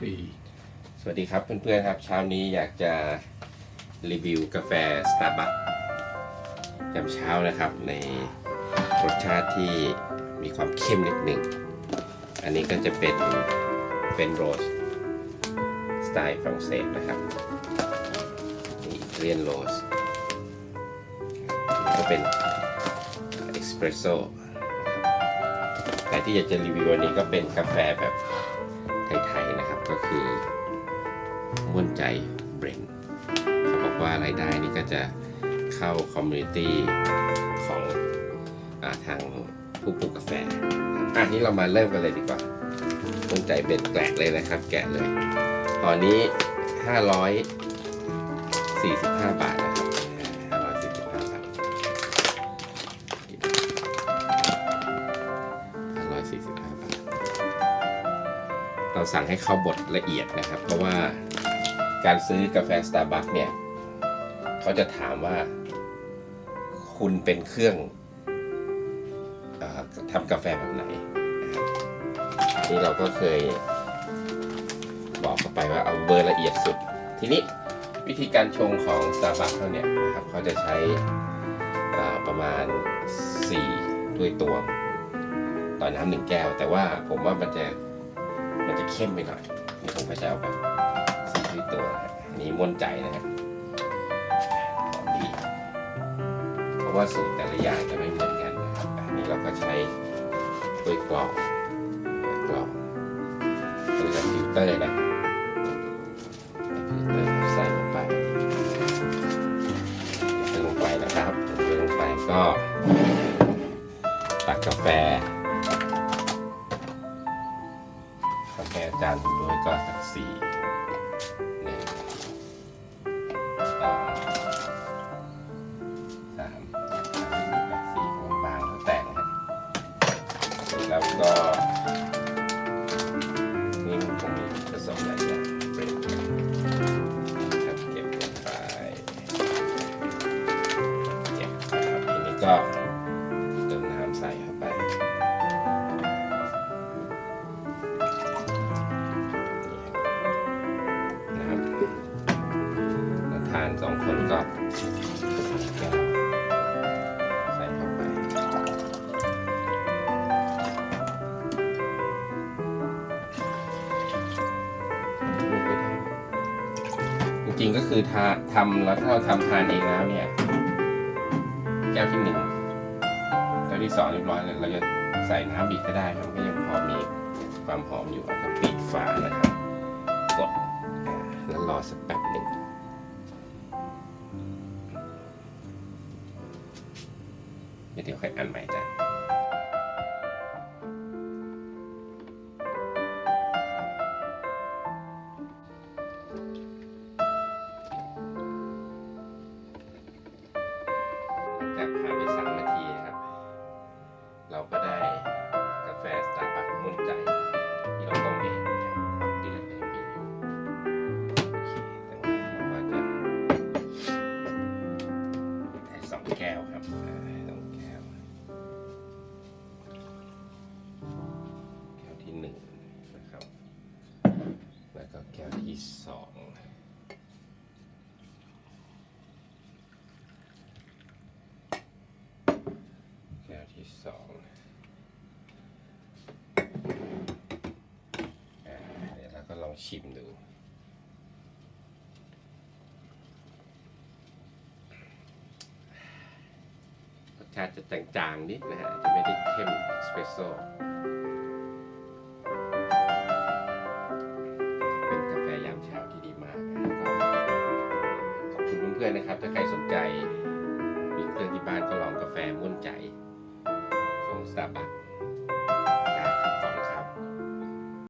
สี่สวัสดีครับเพื่อนๆครับเช้านี้อยากจะรีวิวกาแฟ Starbucks ยามเช้านะครับในรสชาติที่มีความเข้มนิดหนึ่ง อันนี้ก็จะเป็นเป็นโรสสไตล์ฝรั่งเศสนะครับนี่เรียนโรสก็เป็นเอ็กซ์เพรสโซ่แต่ที่อยากจะรีวิววันนี้ก็เป็นกาแฟแบบ ไทยๆนะครับก็คือม่วนใจเบรนด์เขาบอกว่ารายได้นี่ก็จะเข้าคอมมูนิตี้ของอทางผู้ปลูกกาแฟอะนี่เรามาเริ่มกันเลยดีกว่าม่วนใจเบรนด์แกะเลยนะครับ แกะเลย ตอนนี้ 545 บาท เราสั่งให้เขาบดละเอียดนะครับ เพราะว่าการซื้อกาแฟ Starbucks เนี่ยเขาจะถามว่าคุณเป็นเครื่องอทำกาแฟแบบไหนนี่เราก็เคยบอกเข้าไปว่าเอาเบอร์ละเอียดสุด ทีนี้วิธีการชงของ Starbucks เขาเนี่ยนะครับเขาจะใช้ประมาณ 4 ด้วยตวง ต่อน้ำหนึ่งแก้ว แต่ว่าผมว่ามันจะ มันจะเข้มไปหน่อยนี่ผมก็จะเอาแบบสีที่ตัวนะฮะนี้ม่วนใจนะฮะหอมดี เพราะว่าสูตรแต่ละอย่างจะไม่เหมือนกันนะครับอันนี้เราก็ใช้ถ้วยกรองถ้วยกรองหรือกับฟิลเตอร์นะฟิลเตอร์ใส่ลงไปใส่ลงไปนะครับใส่ลงไปก็ตักกาแฟ กาแฟจานด้วยก็สักสี่หนึ่งสองสามสี่บางๆแล้วแต่นะฮะแล้วก็นี่มันคงมีผสมหลายอย่างเบรครับเก็บลงไปเก็บนะครับทีนี้ก็านสองคนก็แก้วใส่เข้าไป จริงๆก็คือทาทำแล้วถ้าเราทำทานเองแล้วเนี่ย แก้วที่หนึ่งแก้วที่สองเรียบร้อยแล้วเราจะใส่น้ำอีกก็ได้มันก็ยังพอมีความหอมอยู่แล้วก็ปิดฝานะครับกดแล้วรอสักแป๊บหนึ่ง เดี๋ยวค่อยอันใหม่จ้ะหลังจากผ่านไปสามนาทีนะครับ เราก็ได้กาแฟสตาร์บัคมุ่นใจที่เราต้มเองนะครับความเดือดยังมีอยู่โอเคแต่ว่าเราก็จะได้สองแก้วครับ สองเดี๋ยวเราก็ลองชิมดูรสชาติจะจางๆนิดนะฮะจะไม่ได้เข้มเอสเปรสโซ่เป็นกาแฟยามเช้าที่ดีมากขอบคุณเพื่อนๆนะครับ ถ้าใครสนใจ มีเครื่องที่บ้านก็ลองกาแฟม่วนใจ ของ Starbucks